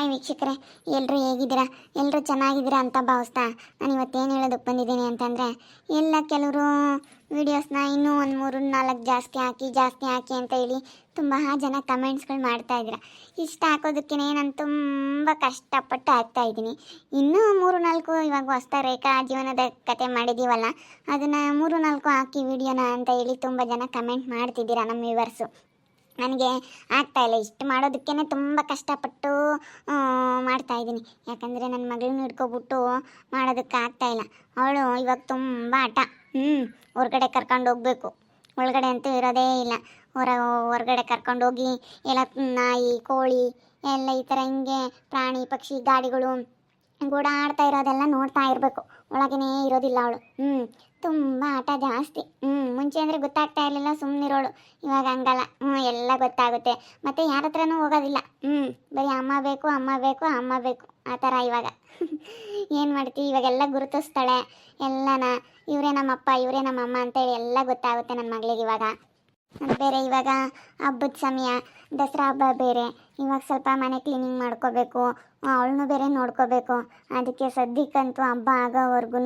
Hi ವೀಕ್ಷಕರೇ ಎಲ್ಲರೂ ಹೇಗಿದ್ದೀರಾ? ಎಲ್ಲರೂ ಚೆನ್ನಾಗಿದ್ದೀರಾ ಅಂತ ಭಾವಿಸ್ತಾ ನಾನು ಇವತ್ತೇನು ಹೇಳೋದಕ್ಕೆ ಬಂದಿದ್ದೀನಿ ಅಂತಂದರೆ, ಎಲ್ಲ ಕೆಲವರು ವೀಡಿಯೋಸ್ನ ಇನ್ನೂ ಒಂದು ಮೂರು ನಾಲ್ಕು ಜಾಸ್ತಿ ಹಾಕಿ ಜಾಸ್ತಿ ಹಾಕಿ ಅಂತ ಹೇಳಿ ತುಂಬ ಜನ ಕಮೆಂಟ್ಸ್ಗಳು ಮಾಡ್ತಾ ಇಷ್ಟ ಹಾಕೋದಕ್ಕೆ ನಾನು ತುಂಬ ಕಷ್ಟಪಟ್ಟು ಹಾಕ್ತಾ ಇದ್ದೀನಿ. ಇನ್ನೂ ಮೂರು ನಾಲ್ಕು ಇವಾಗ ಹೊಸ್ತ ರೇಖಾ ಜೀವನದ ಕತೆ ಮಾಡಿದ್ದೀವಲ್ಲ, ಅದನ್ನು ಮೂರು ನಾಲ್ಕು ಹಾಕಿ ವೀಡಿಯೋನ ಅಂತ ಹೇಳಿ ತುಂಬ ಜನ ಕಮೆಂಟ್ ಮಾಡ್ತಿದ್ದೀರಾ ನಮ್ಮ ವ್ಯೂವರ್ಸು ನನಗೆ ಆಗ್ತಾ ಇಲ್ಲ. ಇಷ್ಟು ಮಾಡೋದಕ್ಕೇ ತುಂಬ ಕಷ್ಟಪಟ್ಟು ಮಾಡ್ತಾ ಇದ್ದೀನಿ. ಯಾಕಂದರೆ ನನ್ನ ಮಗಳನ್ನ ಹಿಡ್ಕೊಬಿಟ್ಟು ಮಾಡೋದಕ್ಕೆ ಆಗ್ತಾ ಇಲ್ಲ. ಅವಳು ಇವಾಗ ತುಂಬ ಆಟ ಹ್ಞೂ ಹೊರಗಡೆ ಕರ್ಕೊಂಡು ಹೋಗ್ಬೇಕು. ಒಳಗಡೆ ಅಂತೂ ಇರೋದೇ ಇಲ್ಲ. ಹೊರ, ಹೊರಗಡೆ ಕರ್ಕೊಂಡೋಗಿ ಎಲ್ಲ ನಾಯಿ, ಕೋಳಿ, ಎಲ್ಲ ಈ ಥರ ಹಿಂಗೆ ಪ್ರಾಣಿ, ಪಕ್ಷಿ, ಗಾಡಿಗಳು ಓಡಾಡ್ತಾ ಇರೋದೆಲ್ಲ ನೋಡ್ತಾ ಇರಬೇಕು. ಒಳಗೇ ಇರೋದಿಲ್ಲ ಅವಳು. ಹ್ಞೂ ತುಂಬ ಆಟ ಜಾಸ್ತಿ. ಹ್ಞೂ ಮುಂಚೆ ಅಂದರೆ ಗೊತ್ತಾಗ್ತಾ ಇರಲಿಲ್ಲ ಸುಮ್ಮನಿರೋಳು ಇವಾಗ ಹಂಗಲ್ಲ. ಹ್ಞೂ ಎಲ್ಲ ಗೊತ್ತಾಗುತ್ತೆ. ಮತ್ತು ಯಾರ ಹತ್ರನೂ ಹೋಗೋದಿಲ್ಲ. ಹ್ಞೂ ಬರೀ ಅಮ್ಮ ಬೇಕು ಅಮ್ಮ ಬೇಕು ಅಮ್ಮ ಬೇಕು. ಆ ಥರ ಇವಾಗ. ಏನು ಮಾಡ್ತೀವಿ ಇವಾಗೆಲ್ಲ ಗುರುತಿಸ್ತಾಳೆ. ಎಲ್ಲನ, ಇವರೇ ನಮ್ಮಪ್ಪ ಇವರೇ ನಮ್ಮಮ್ಮ ಅಂತೇಳಿ ಎಲ್ಲ ಗೊತ್ತಾಗುತ್ತೆ ನನ್ನ ಮಗಳಿಗೆ ಇವಾಗ. ಬೇರೆ ಇವಾಗ ಹಬ್ಬದ ಸಮಯ, ದಸರಾ ಹಬ್ಬ ಬೇರೆ. ಇವಾಗ ಸ್ವಲ್ಪ ಮನೆ ಕ್ಲೀನಿಂಗ್ ಮಾಡ್ಕೋಬೇಕು ಅವಳನ್ನು ಬೇರೆ ನೋಡ್ಕೋಬೇಕು. ಅದಕ್ಕೆ ಸದ್ಯಕ್ಕಂತೂ ಹಬ್ಬ ಆಗೋವರೆಗೂ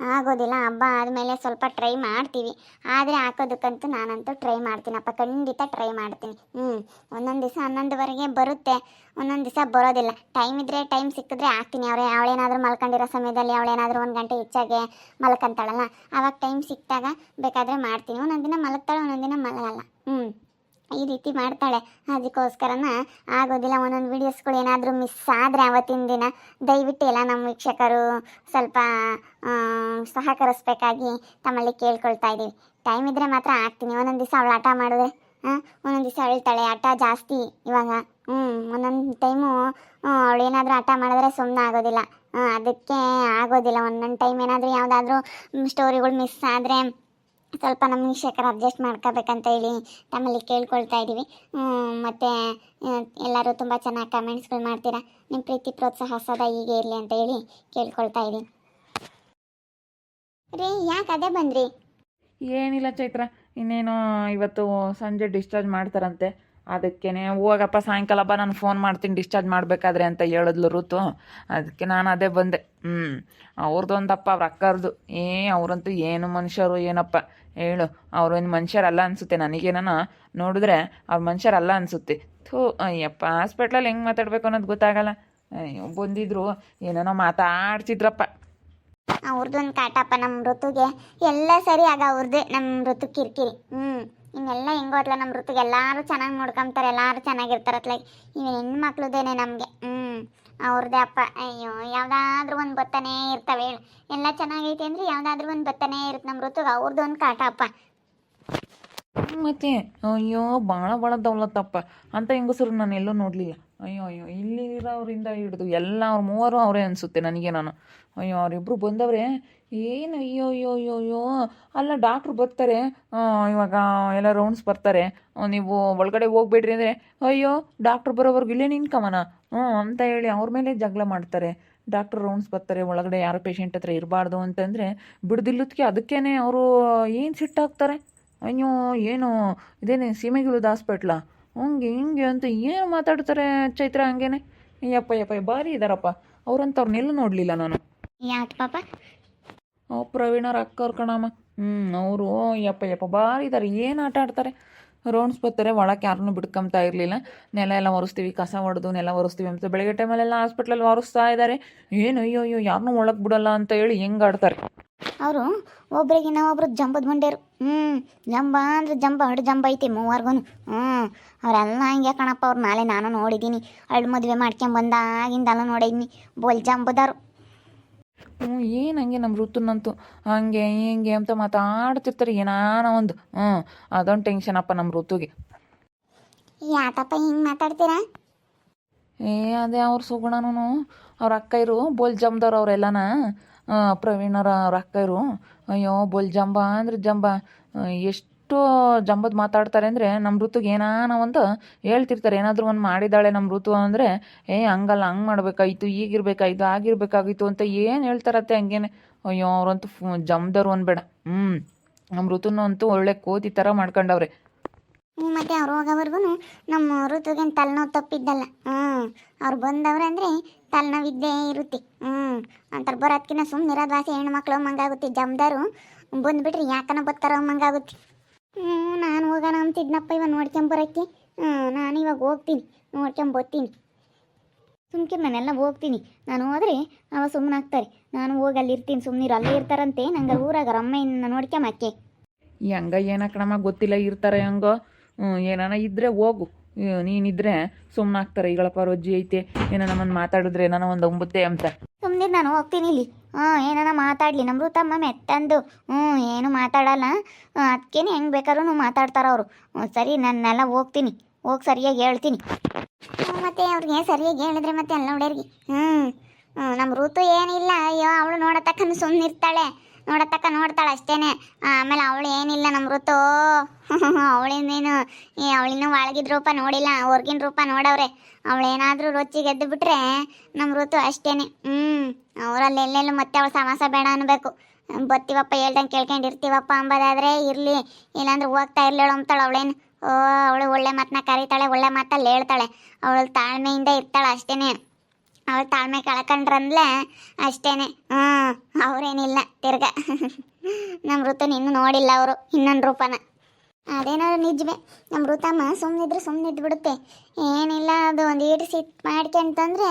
ಆಗೋದಿಲ್ಲ. ಹಬ್ಬ ಆದಮೇಲೆ ಸ್ವಲ್ಪ ಟ್ರೈ ಮಾಡ್ತೀವಿ. ಆದರೆ ಹಾಕೋದಕ್ಕಂತೂ ನಾನಂತೂ ಟ್ರೈ ಮಾಡ್ತೀನಪ್ಪ. ಖಂಡಿತ ಟ್ರೈ ಮಾಡ್ತೀನಿ. ಹ್ಞೂ ಒಂದೊಂದು ದಿವಸ ಹನ್ನೊಂದುವರೆಗೆ ಬರುತ್ತೆ. ಒಂದೊಂದು ದಿವಸ ಬರೋದಿಲ್ಲ. ಟೈಮ್ ಇದ್ದರೆ ಟೈಮ್ ಸಿಕ್ಕಿದ್ರೆ ಹಾಕ್ತೀನಿ. ಅವರೇ, ಅವಳೇನಾದರೂ ಮಲ್ಕೊಂಡಿರೋ ಸಮಯದಲ್ಲಿ ಅವಳೇನಾದರೂ ಒಂದು ಗಂಟೆ ಹೆಚ್ಚಾಗೆ ಮಲ್ಕೊಂತಾಳಲ್ಲ ಆವಾಗ ಟೈಮ್ ಸಿಕ್ಕಿದಾಗ ಬೇಕಾದರೆ ಮಾಡ್ತೀನಿ. ಒಂದೊಂದು ದಿನ ಮಲಗ್ತಾಳೆ, ಒಂದೊಂದು ದಿನ ಮಲಗಲ್ಲ. ಹ್ಞೂ ಈ ರೀತಿ ಮಾಡ್ತಾಳೆ. ಅದಕ್ಕೋಸ್ಕರನ ಆಗೋದಿಲ್ಲ. ಒಂದೊಂದು ವೀಡಿಯೋಸ್ಗಳು ಏನಾದರೂ ಮಿಸ್ ಆದರೆ ಅವತ್ತಿನ ದಿನ ದಯವಿಟ್ಟು ಎಲ್ಲ ನಮ್ಮ ವೀಕ್ಷಕರು ಸ್ವಲ್ಪ ಸಹಕರಿಸ್ಬೇಕಾಗಿ ತಮ್ಮಲ್ಲಿ ಕೇಳ್ಕೊಳ್ತಾ ಇದ್ದೀವಿ. ಟೈಮ್ ಇದ್ದರೆ ಮಾತ್ರ ಹಾಕ್ತೀನಿ. ಒಂದೊಂದು ದಿವಸ ಅವಳು ಆಟ ಮಾಡಿದ್ರೆ ಹಾಂ ಒಂದೊಂದು ದಿವಸ ಅಳ್ತಾಳೆ ಆಟ ಜಾಸ್ತಿ ಇವಾಗ. ಹ್ಞೂ ಒಂದೊಂದು ಟೈಮು ಅವಳು ಏನಾದರೂ ಆಟ ಮಾಡಿದ್ರೆ ಸುಮ್ಮನೆ ಆಗೋದಿಲ್ಲ. ಅದಕ್ಕೆ ಆಗೋದಿಲ್ಲ. ಒಂದೊಂದು ಟೈಮ್ ಏನಾದರೂ ಯಾವುದಾದ್ರೂ ಸ್ಟೋರಿಗಳು ಮಿಸ್ ಆದರೆ ಸ್ವಲ್ಪ ನಮ್ಮ ವೀಕ್ಷಕರು ಅಡ್ಜಸ್ಟ್ ಮಾಡ್ಕೋಬೇಕಂತ ಹೇಳಿ ತಮ್ಮಲ್ಲಿ ಕೇಳ್ಕೊಳ್ತಾ ಇದ್ದೀವಿ. ಮತ್ತು ಎಲ್ಲರೂ ತುಂಬ ಚೆನ್ನಾಗಿ ಕಮೆಂಟ್ಸ್ಗಳು ಮಾಡ್ತೀರಾ? ನಿಮ್ಮ ಪ್ರೀತಿ ಪ್ರೋತ್ಸಾಹ ಸದಾ ಹೀಗೆ ಇರಲಿ ಅಂತ ಹೇಳಿ ಕೇಳ್ಕೊಳ್ತಾ ಇದ್ದೀನಿ. ರೀ, ಯಾಕೆ ಅದೇ ಬಂದ್ರಿ? ಏನಿಲ್ಲ ಚೈತ್ರ, ಇನ್ನೇನು ಇವತ್ತು ಸಂಜೆ ಡಿಸ್ಚಾರ್ಜ್ ಮಾಡ್ತಾರಂತೆ. ಅದಕ್ಕೇನೆ, ಹೋಗಪ್ಪ, ಸಾಯಂಕಾಲ ಬಾ, ನಾನು ಫೋನ್ ಮಾಡ್ತೀನಿ ಡಿಸ್ಚಾರ್ಜ್ ಮಾಡಬೇಕಾದ್ರೆ ಅಂತ ಹೇಳಿದ್ಲು ಋತು. ಅದಕ್ಕೆ ನಾನು ಅದೇ ಬಂದೆ. ಹ್ಞೂ ಅವ್ರದ್ದೊಂದಪ್ಪ ಅವ್ರ ಅಕ್ಕರ್ದು. ಏ, ಅವರಂತೂ ಏನು ಮನುಷ್ಯರು, ಏನಪ್ಪ? ಹೇಳು. ಅವ್ರೇನು ಮನುಷ್ಯರಲ್ಲ ಅನಿಸುತ್ತೆ ನನಗೇನ ನೋಡಿದ್ರೆ ಅವ್ರ ಮನುಷ್ಯರಲ್ಲ ಅನಿಸುತ್ತೆ. ಥೂ, ಅಯ್ಯಪ್ಪ ಹಾಸ್ಪಿಟ್ಲಲ್ಲಿ ಹೆಂಗೆ ಮಾತಾಡ್ಬೇಕು ಅನ್ನೋದು ಗೊತ್ತಾಗಲ್ಲ. ಅಯ್ಯೋ, ಬಂದಿದ್ರು, ಏನೇನೋ ಮಾತಾಡ್ತಿದ್ರಪ್ಪ. ಅವ್ರದ್ದೊಂದು ಕಾಟಪ್ಪ ನಮ್ಮ ಋತುಗೆ. ಎಲ್ಲ ಸರಿ ಆಗ ಅವ್ರದ್ದೇ ನಮ್ಮ ಋತು ಕಿರಿಕಿರಿ. ಹ್ಞೂ ಇನ್ನೆಲ್ಲ ಹೆಂಗೋತ್ಲ ನಮ್ಮ ಋತುಗೆ ಎಲ್ಲರೂ ಚೆನ್ನಾಗಿ ನೋಡ್ಕೊಂತಾರೆ ಎಲ್ಲರೂ ಚೆನ್ನಾಗಿರ್ತಾರತ್ಲ ಇನ್ನು ಹೆಣ್ಮಕ್ಳದೇನೆ ನಮಗೆ. ಹ್ಞೂ ಅವ್ರದ್ದೇ ಅಪ್ಪ, ಅಯ್ಯೋ, ಯಾವುದಾದ್ರೂ ಒಂದು ಬತ್ತನೇ ಇರ್ತವೆ. ಹೇಳು ಎಲ್ಲ ಚೆನ್ನಾಗೈತೆ ಅಂದರೆ ಯಾವುದಾದ್ರೂ ಒಂದು ಬತ್ತನೇ ಇರುತ್ತೆ ನಮ್ಮ ಋತುಗೆ. ಅವ್ರದ್ದೊಂದು ಕಾಟ ಅಪ್ಪ. ಮತ್ತೆ, ಅಯ್ಯೋ ಭಾಳ ಭಾಳ ದೌಲತ್ತಪ್ಪ ಅಂತ ಹೆಂಗಸರು ನಾನು ಎಲ್ಲೂ ನೋಡಲಿಲ್ಲ. ಅಯ್ಯೋ ಅಯ್ಯೋ, ಇಲ್ಲಿರೋರಿಂದ ಹಿಡಿದು ಎಲ್ಲ ಅವ್ರ ಮೂವರು ಅವರೇ ಅನಿಸುತ್ತೆ ನನಗೆ ನಾನು. ಅಯ್ಯೋ ಅವರಿಬ್ಬರು ಬಂದವ್ರೆ, ಏನು ಅಯ್ಯೋ ಅಯ್ಯೋ ಅಯ್ಯೋ ಅಯ್ಯೋ, ಅಲ್ಲ ಡಾಕ್ಟ್ರು ಬರ್ತಾರೆ ಇವಾಗ ಎಲ್ಲ ರೌಂಡ್ಸ್ ಬರ್ತಾರೆ, ನೀವು ಒಳಗಡೆ ಹೋಗ್ಬೇಡ್ರಿ ಅಂದರೆ, ಅಯ್ಯೋ ಡಾಕ್ಟ್ರು ಬರೋವರೆಗೂ ಇಲ್ಲೇ ನಿನ್ಕಮನ ಹ್ಞೂ, ಅಂತ ಹೇಳಿ ಅವ್ರ ಮೇಲೆ ಜಗಳ ಮಾಡ್ತಾರೆ. ಡಾಕ್ಟ್ರ್ ರೌಂಡ್ಸ್ ಬರ್ತಾರೆ, ಒಳಗಡೆ ಯಾರೋ ಪೇಷಂಟ್ ಹತ್ರ ಇರಬಾರ್ದು ಅಂತಂದರೆ ಬಿಡ್ದಿಲ್ಲದಕ್ಕೆ ಅದಕ್ಕೇ ಅವರು ಏನು ಸಿಟ್ಟಾಗ್ತಾರೆ ಅಯ್ಯೋ, ಏನು, ಇದೇನೆ, ಸೀಮೆಗಿಳಿದ ಹಾಸ್ಪಿಟ್ಲಾ ಹಂಗೆ ಹಿಂಗೆ ಅಂತ ಏನು ಮಾತಾಡ್ತಾರೆ ಚೈತ್ರ ಹಂಗೇನೆ? ಯಪ್ಪ ಯಪ್ಪ ಭಾರಿ ಇದಾರಪ್ಪ. ಅವ್ರಂತವ್ರನ್ನೆಲ್ಲ ನೋಡಲಿಲ್ಲ ನಾನು. ಯಾಕೆ ಪಾಪ? ಅವ್ ಪ್ರವೀಣರ ಅಕ್ಕವ್ರ ಕಣಮ್ಮ. ಹ್ಞೂ ಅವರು ಯಪ್ಪ ಯಪ್ಪ ಭಾರಿ ಇದ್ದಾರೆ ಏನು ಆಟ ಆಡ್ತಾರೆ? ರೌಂಡ್ಸ್ ಬರ್ತಾರೆ ಒಳಕ್ಕೆ ಯಾರನ್ನೂ ಬಿಡ್ಕೊಂತ ಇರಲಿಲ್ಲ. ನೆಲ ಎಲ್ಲ ಒರೆಸ್ತೀವಿ ಕಸ ಹೊಡೆದು ನೆಲ ಒರೆಸ್ತೀವಿ ಅಂತ ಬೆಳಗ್ಗೆ ಟೈಮಲ್ಲೆಲ್ಲ ಹಾಸ್ಪಿಟ್ಲಲ್ಲಿ ಒರೆಸ್ತಾ ಇದ್ದಾರೆ ಏನು ಅಯ್ಯೋ ಅಯ್ಯೋ ಯಾರನ್ನೂ ಒಳಗೆ ಬಿಡಲ್ಲ ಅಂತ ಹೇಳಿ ಹೆಂಗೆ ಆಡ್ತಾರೆ? ಅವರು ಒಬ್ರಿಗೆ ಒಬ್ರು ಜಂಬದ ಮಂಡ್ಯರು ಹ್ಞೂ ಜಂಬ ಅಂದ್ರೆ ಜಂಬ ಹಡ್ ಜಂಬ ಐತಿ ಮೂವರ್ಗು ಹ್ಞೂ ಅವರೆಲ್ಲ ಹಿಂಗೆ ಕಣಪ್ಪ ಅವ್ರು ನಾಳೆ ನಾನು ನೋಡಿದ್ದೀನಿ ಅಳ್ಳು ಮದುವೆ ಮಾಡ್ಕೊಂಬಂದಾಗಿಂದೆಲ್ಲ ನೋಡಿದ್ದೀನಿ ಬೋಲ್ ಜಂಬದವ್ರು ಹ್ಞೂ ಏನು ಹಂಗೆ ನಮ್ಮ ಋತುನಂತೂ. ಹಂಗೆ ಹಿಂಗೆ ಅಂತ ಮಾತಾಡ್ತಿರ್ತಾರೆ ಏನಾನ ಒಂದು. ಹ್ಞೂ ಅದೊಂದು ಟೆನ್ಷನ್ ಅಪ್ಪ ನಮ್ಮ ಋತುಗೆ. ಯಾಕಪ್ಪ ಹಿಂಗೆ ಮಾತಾಡ್ತೀರಾ? ಏ ಅದೇ ಅವ್ರ ಸುಗುಣನು ಅವ್ರ ಅಕ್ಕ ಇರು ಬೋಲ್ ಜಂಬ್ದವ್ರು ಅವರೆಲ್ಲನ. ಪ್ರವೀಣರ ಅಕ್ಕಯ್ರು ಅಯ್ಯೋ, ಬೋಲ್ ಜಂಬ ಅಂದ್ರೆ ಜಂಬ. ಎಷ್ಟು ಜಂಬದ ಮಾತಾಡ್ತಾರೆ ಅಂದರೆ ನಮ್ಮ ಋತುಗೆ ಏನಾನ ಒಂದು ಹೇಳ್ತಿರ್ತಾರೆ. ಏನಾದರೂ ಒಂದು ಮಾಡಿದಾಳೆ ನಮ್ಮ ಋತು ಅಂದರೆ, ಏ, ಹಂಗಲ್ಲ, ಹಂಗೆ ಮಾಡ್ಬೇಕಾಯ್ತು, ಈಗಿರ್ಬೇಕಾಯ್ತು, ಆಗಿರ್ಬೇಕಾಗಿತ್ತು ಅಂತ ಏನು ಹೇಳ್ತಾರತ್ತೆ ಹಂಗೇನೆ. ಅಯ್ಯೋ, ಅವ್ರಂತೂ ಫು ಜಂಬ್ದವ್ರು ಅನ್ಬೇಡ. ಹ್ಞೂ ನಮ್ಮ ಋತುನಂತೂ ಒಳ್ಳೆ ಕೋತಿ ಥರ ಮಾಡ್ಕೊಂಡವ್ರೆ. ಮತ್ತೆ ಅವ್ರು ಹೋಗೋವರೆಗೂ ನಮ್ಮ ಋತುಗೇನು ತಲೆನೋವು ತಪ್ಪಿದ್ದಲ್ಲ. ಹ್ಞೂ ಅವ್ರು ಬಂದವ್ರೆ ಅಂದರೆ ತಲೆನೋವು ವಿದ್ಯೆ ಇರುತ್ತೆ. ಹ್ಞೂ ಅಂತಾರೆ ಬರೋದ್ಕಿನ್ನ ಸುಮ್ಮನೆ ಇರೋದು ವಾಸಿ ಹೆಣ್ಮಕ್ಳು ಮಂಗಾಗುತ್ತೆ ಜಮ್ದಾರು ಬಂದುಬಿಟ್ರೆ ಯಾಕನ ಬರ್ತಾರೋ ಮಂಗಾಗುತ್ತೆ ಹ್ಞೂ ನಾನು ಹೋಗೋಣ ಅಂತಿದ್ನಪ್ಪ ಇವಾಗ ನೋಡ್ಕೊಂಬರಕ್ಕೆ ಹ್ಞೂ ನಾನು ಇವಾಗ ಹೋಗ್ತೀನಿ. ನೋಡ್ಕೊಂಬರ್ತೀನಿ ಸುಮ್ಕಿರ್ ನಾನೆಲ್ಲ ಹೋಗ್ತೀನಿ. ನಾನು ಹೋದ್ರೆ ಅವ ಸುಮ್ಮನೆ ಆಗ್ತಾರೆ. ನಾನು ಹೋಗಿ ಅಲ್ಲಿ ಇರ್ತೀನಿ. ಸುಮ್ಮನಿರು ಅಲ್ಲೇ ಇರ್ತಾರಂತೆ. ನಂಗೆ ಊರಾಗ ಅಮ್ಮ ಇನ್ನು ನೋಡ್ಕೊಂಬಕ್ಕೆ ಹೆಂಗ ಏನಕ್ಕಣಮ್ಮ? ಗೊತ್ತಿಲ್ಲ. ಇರ್ತಾರೆ ಹೆಂಗೋ? ಏನಾನ ಇದ್ರೆ ಹೋಗು. ನೀನಿದ್ರೆ ಸುಮ್ಮನಾಗ್ತಾರೆ ಈಗಳಪ್ಪ ರೊಜ್ಜಿ ಐತೆ. ಏನೋ ನಮ್ಮನ್ನು ಮಾತಾಡಿದ್ರೆ ಏನೋ ಒಂದು ಒಂಬತ್ತೆ ಅಂತ. ಸುಮ್ಮನೆ ನಾನು, ಹೋಗ್ತೀನಿ ಇಲ್ಲಿ. ಹಾಂ, ಏನಾನ ಮಾತಾಡಲಿ. ತಮ್ಮ ಮೆತ್ತಂದು. ಹ್ಞೂ ಏನು ಮಾತಾಡಲ್ಲ. ಅದಕ್ಕೇನೆ ಹೆಂಗೆ ಬೇಕಾದ್ರೂ ಮಾತಾಡ್ತಾರ ಅವರು. ಸರಿ ನಾನೆಲ್ಲ ಹೋಗ್ತೀನಿ. ಹೋಗಿ ಸರಿಯಾಗಿ ಹೇಳ್ತೀನಿ. ಮತ್ತೆ ಅವ್ರಿಗೆ ಸರಿಯಾಗಿ ಹೇಳಿದ್ರೆ ಮತ್ತೆ ಅಲ್ಲ ಹುಡುಗರಿಗೆ ಹ್ಞೂ ಹ್ಞೂ ನಮ್ಮ ಋತು ಏನಿಲ್ಲ. ಅಯ್ಯೋ, ಅವಳು ನೋಡತಕ್ಕ ಸುಮ್ಮನೆ ಇರ್ತಾಳೆ ನೋಡತಕ್ಕ ನೋಡ್ತಾಳೆ ಅಷ್ಟೇನೆ. ಆಮೇಲೆ ಅವಳು ಏನಿಲ್ಲ ನಮ್ಮ ಋತು ಅವಳಿಂದೇನು ಏ ಅವಳಿನ್ನೂ ಒಳಗಿದ ರೂಪ ನೋಡಿಲ್ಲ, ಹೊರ್ಗಿನ ರೂಪ ನೋಡವ್ರೆ. ಅವಳೇನಾದರೂ ರುಚಿ ಎದ್ದು ಬಿಟ್ರೆ ನಮ್ಮ ಋತು ಅಷ್ಟೇನೆ. ಹ್ಞೂ ಅವರಲ್ಲಿ ಎಲ್ಲೆಲ್ಲೂ ಮತ್ತೆ ಅವಳು ಸಮಾಸ ಬೇಡ ಅನ್ಬೇಕು. ಬತ್ತೀವಪ್ಪ ಹೇಳ್ದಂಗೆ ಕೇಳ್ಕೊಂಡಿರ್ತೀವಪ್ಪ ಅಂಬೋದಾದ್ರೆ ಇರಲಿ, ಇಲ್ಲಾಂದ್ರೆ ಹೋಗ್ತಾ ಇರ್ಲೇಳು ಅಂತಾಳೆ ಅವಳೇನು. ಓ, ಅವಳು ಒಳ್ಳೆ ಮಾತನ್ನ ಕರೀತಾಳೆ, ಒಳ್ಳೆ ಮಾತಲ್ಲಿ ಹೇಳ್ತಾಳೆ. ಅವಳು ತಾಳ್ಮೆಯಿಂದ ಇರ್ತಾಳೆ ಅಷ್ಟೇನೆ. ಅವಳು ತಾಳ್ಮೆ ಕಳ್ಕೊಂಡ್ರಂದ್ಲೆ ಅಷ್ಟೇನೆ. ಹ್ಞೂ ಅವ್ರೇನಿಲ್ಲ, ತಿರ್ಗ. ನಮ್ಮ ಋತುನ ಇನ್ನೂ ನೋಡಿಲ್ಲ ಅವರು, ಇನ್ನೊಂದು ರೂಪನ. ಅದೇನಾದ್ರು ನಿಜವೇ ನಮ್ಮ ಋತಮ್ಮ ಸುಮ್ಮನಿದ್ರೆ ಸುಮ್ಮನೆ ಇದ್ಬಿಡುತ್ತೆ ಏನಿಲ್ಲ, ಅದು ಒಂದು ಈಟು ಸಿಟ್ ಮಾಡ್ಕೊಂತಂದ್ರೆ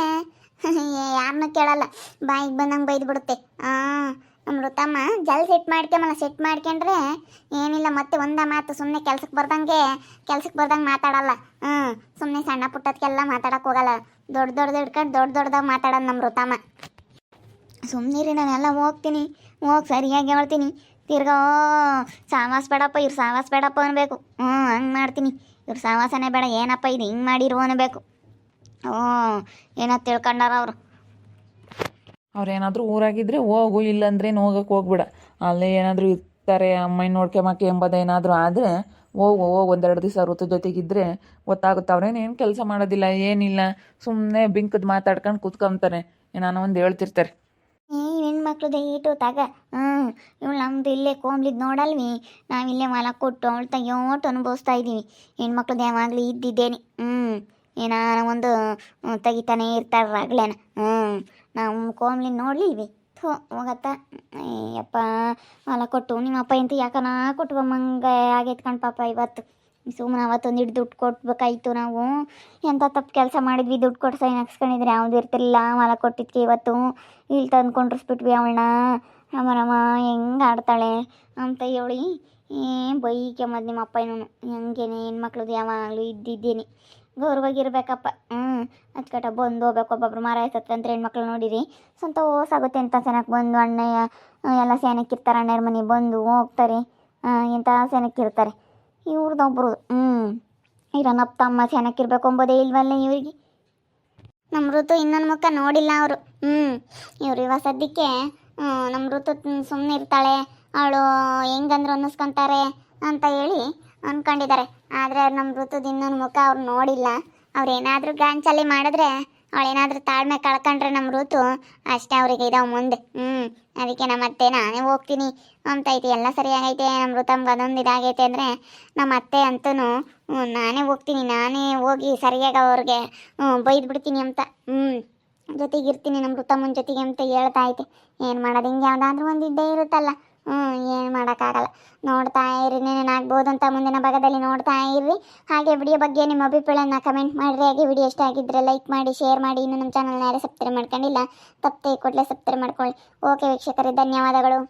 ಯಾರನ್ನೂ ಕೇಳಲ್ಲ. ಬಾಯಿಗೆ ಬಂದಂಗೆ ಬೈದು ಬಿಡುತ್ತೆ. ಹಾಂ ನಮ್ಮ ಋತಮ್ಮ ಜಲ್ ಸೆಟ್ ಮಾಡ್ಕೊಂಬಲ್ಲ ಸೆಟ್ ಮಾಡ್ಕೊಂಡ್ರೆ ಏನಿಲ್ಲ, ಮತ್ತೆ ಒಂದ ಮಾತು ಸುಮ್ಮನೆ ಕೆಲ್ಸಕ್ಕೆ ಬರ್ದಂಗೆ ಕೆಲ್ಸಕ್ಕೆ ಬರ್ದಂಗೆ ಮಾತಾಡಲ್ಲ. ಹ್ಞೂ ಸುಮ್ಮನೆ ಸಣ್ಣ ಪುಟ್ಟದಕ್ಕೆಲ್ಲ ಮಾತಾಡಕ್ಕೆ ಹೋಗಲ್ಲ. ದೊಡ್ಡ ದೊಡ್ಡದು ಹಿಡ್ಕೊಂಡು ದೊಡ್ಡ ದೊಡ್ಡದಾಗ ಮಾತಾಡೋದು ನಮ್ಮ ಋತಮ್ಮ ಸುಮ್ಮನಿರಿ ನಾನೆಲ್ಲ ಹೋಗ್ತೀನಿ. ಹೋಗಿ ಸರಿಯಾಗಿ ಹೇಳ್ತೀನಿ. ತಿರ್ಗಾ, ಸಾವಾಸ ಬೇಡಪ್ಪ, ಇವ್ರು ಸಾವಾಸ ಬೇಡಪ್ಪ ಅನ್ಬೇಕು. ಹ್ಞೂ, ಹಂಗೆ ಮಾಡ್ತೀನಿ. ಇವ್ರು ಸಾವಾಸನೇ ಬೇಡ, ಏನಪ್ಪ ಇದು ಹಿಂಗೆ ಮಾಡಿರು ಅನ್ಬೇಕು. ಹ್ಞೂ, ಏನೋ ತಿಳ್ಕೊಂಡಾರ ಅವರು. ಅವ್ರೇನಾದರೂ ಊರಾಗಿದ್ದರೆ ಹೋಗು ಇಲ್ಲಂದ್ರೆ ಹೋಗಕ್ಕೆ ಹೋಗ್ಬಿಡ. ಅಲ್ಲೇ ಏನಾದರೂ ಇರ್ತಾರೆ ಅಮ್ಮನ ನೋಡ್ಕೊಂಬಕ್ಕೆ ಎಂಬುದೇನಾದರೂ ಆದರೆ ಹೋಗು ಹೋಗು, ಒಂದೆರಡು ದಿವಸ ಋತು ಜೊತೆಗಿದ್ದರೆ ಗೊತ್ತಾಗುತ್ತೆ. ಏನು ಕೆಲಸ ಮಾಡೋದಿಲ್ಲ, ಏನಿಲ್ಲ. ಸುಮ್ಮನೆ ಬಿಂಕದ ಮಾತಾಡ್ಕೊಂಡು ಕೂತ್ಕೊಂತಾರೆ ಏನಾನ ಒಂದು ಹೇಳ್ತಿರ್ತಾರೆ. ಏ ಏಟು ತಗ ಹ್ಞೂ ಇವಳು ನಮ್ದು ಇಲ್ಲೇ ಕೋಮ್ಲಿದ್ದು ನೋಡಲ್ವಿ? ನಾವಿಲ್ಲೇ ಮಲ ಕೊಟ್ಟು ಅವಳು ತೆಗಿಯೋಟು ಅನುಭವಿಸ್ತಾ ಇದ್ದೀವಿ ಹೆಣ್ಮಕ್ಳದ್ದು ಯಾವಾಗಲೂ ಇದ್ದಿದ್ದೇನೆ. ಹ್ಞೂ ಏನಾರ ಒಂದು ತೆಗಿತಾನೆ ಇರ್ತಾರೆ ರಗ್ಲೇನ ಹ್ಞೂ ನಾವು ಕೋಮ್ಲಿನ ನೋಡ್ಲಿಲ್ವಿ? ಥೋ, ಹೋಗತ್ತ? ಅಯ್ಯಪ್ಪ ಹೊಲ ಕೊಟ್ಟು ನಿಮ್ಮ ಅಪ್ಪ ಇಂತ ಯಾಕನ ಕೊಟ್ಟು ಮಂಗ ಆಗೈತೆ ಕಣ್ ಪಾಪ ಇವತ್ತು? ಸುಮ್ಮನೆ ಅವತ್ತೊಂದು ಹಿಡ್ದು ದುಡ್ಡು ಕೊಟ್ಬೇಕಾಯ್ತು ನಾವು. ಎಂಥ ತಪ್ಪು ಕೆಲಸ ಮಾಡಿದ್ವಿ, ದುಡ್ಡು ಕೊಟ್ಟು ಸೈನ್ ಹಾಕ್ಸ್ಕೊಂಡಿದ್ರೆ ಯಾವ್ದು ಇರ್ತಿರಲಿಲ್ಲ, ಮಲ ಕೊಟ್ಟಿದ್ಕೆ ಇವತ್ತು. ಇಲ್ಲಿ ತಂದು ಕೊಂಡ್ರಿಸ್ಬಿಟ್ವಿ ಅವಳನ್ನ ಅಮ್ಮನಮ್ಮ ಹೆಂಗೆ ಆಡ್ತಾಳೆ ಅಂತ ಹೇಳಿ ಏನು ಬೈಕೆ ಮದ್ ನಿಮ್ಮ ಅಪ್ಪ ಇನ್ನೂ ಹೆಂಗೇನೆ ಹೆಣ್ಮಕ್ಳದ್ದು ಯಾವಾಗಲೂ ಇದ್ದಿದ್ದೀನಿ. ಗೌರವಾಗಿರ್ಬೇಕಪ್ಪ ಹ್ಞೂ ಅಚ್ಕಟ ಬಂದು ಹೋಗ್ಬೇಕು. ಒಬ್ಬೊಬ್ರು ಮರ ಎತ್ತಂದ್ರೆ ಹೆಣ್ಮಕ್ಳು ನೋಡಿರಿ. ಸಂತೋಷ ಆಗುತ್ತೆ ಎಂಥ ಚೆನ್ನಾಗಿ ಬಂದು ಅಣ್ಣಯ್ಯ ಎಲ್ಲ ಸೆನಕ್ಕಿರ್ತಾರೆ ಅಣ್ಣರ ಮನೆ ಬಂದು ಹೋಗ್ತಾರೆ. ಎಂಥ ಸೆನಕ್ಕಿರ್ತಾರೆ ಇವ್ರದ್ದೊಬ್ರು ಹ್ಞೂ ಇರೋನಪ್ಪ ತಮ್ಮ ಚೆನ್ನಾಗಿರ್ಬೇಕು ಅಂಬೋದೇ ಇಲ್ವಲ್ಲ ಇವ್ರಿಗೆ. ನಮ್ಮ ಋತು ಇನ್ನೊಂದು ಮುಖ ನೋಡಿಲ್ಲ ಅವರು. ಹ್ಞೂ ಇವ್ರು ಇವಾಗ ಸದ್ಯಕ್ಕೆ ನಮ್ಮ ಋತು ಸುಮ್ಮನೆ ಇರ್ತಾಳೆ. ಅವಳು ಹೆಂಗಂದ್ರು ಅನ್ನಿಸ್ಕೊಂತಾರೆ ಅಂತ ಹೇಳಿ ಅಂದ್ಕೊಂಡಿದ್ದಾರೆ ಆದರೆ ನಮ್ಮ ಋತುದ ಇನ್ನೊಂದು ಮುಖ ಅವ್ರು ನೋಡಿಲ್ಲ. ಅವ್ರು ಏನಾದರೂ ಗಾಂಚಲಿ ಮಾಡಿದ್ರೆ ಅವಳೇನಾದರೂ ತಾಳ್ಮೆ ಕಳ್ಕೊಂಡ್ರೆ ನಮ್ಮ ಋತು ಅಷ್ಟೇ ಅವ್ರಿಗೆ ಇದಾವೆ ಮುಂದೆ. ಹ್ಞೂ ಅದಕ್ಕೆ ನಮ್ಮ ಅತ್ತೆ ನಾನೇ ಹೋಗ್ತೀನಿ. ಅಂತ ಐತಿ. ಎಲ್ಲ ಸರಿಯಾಗೈತೆ ನಮ್ಮ ಋತಮ್ಗೆ ಅದೊಂದು ಇದಾಗೈತೆ ಅಂದರೆ ನಮ್ಮ ಅತ್ತೆ ಅಂತೂ ನಾನೇ ಹೋಗ್ತೀನಿ. ನಾನೇ ಹೋಗಿ ಸರಿಯಾಗಿ ಅವ್ರಿಗೆ ಬೈದು ಬಿಡ್ತೀನಿ ಅಂತ. ಹ್ಞೂ ಜೊತೆಗಿರ್ತೀನಿ ನಮ್ಮ ಋತಮ್ಮನ ಜೊತೆಗೆ ಅಂತ ಹೇಳ್ತಾ ಐತೆ. ಏನು ಮಾಡೋದು? ಹಿಂಗೆ ಯಾವುದಾದ್ರೂ ಒಂದು ಇದ್ದೇ ಇರುತ್ತಲ್ಲ. ಹ್ಞೂ ಏನು ಮಾಡೋಕ್ಕಾಗಲ್ಲ. ನೋಡ್ತಾ ಇರಿ ಆಗ್ಬೋದು ಅಂತ ಮುಂದಿನ ಭಾಗದಲ್ಲಿ ನೋಡ್ತಾ ಇರ್ರಿ ಹಾಗೆ ವಿಡಿಯೋ ಬಗ್ಗೆ ನಿಮ್ಮ ಅಭಿಪ್ರಾಯನ ಕಮೆಂಟ್ ಮಾಡಿರಿ. ಹಾಗೆ ವಿಡಿಯೋ ಇಷ್ಟ ಆಗಿದ್ದರೆ ಲೈಕ್ ಮಾಡಿ ಶೇರ್ ಮಾಡಿ. ಇನ್ನು ನಮ್ಮ ಚಾನಲ್ನ ಯಾರೇ ಸಬ್ಸ್ಕ್ರೈಬ್ ಮಾಡ್ಕೊಂಡಿಲ್ಲ, ತಪ್ಪದೆ ಕೂಡಲೇ ಸಬ್ಸ್ಕ್ರೈಬ್ ಮಾಡ್ಕೊಳ್ಳಿ. ಓಕೆ ವೀಕ್ಷಕರೇ, ಧನ್ಯವಾದಗಳು.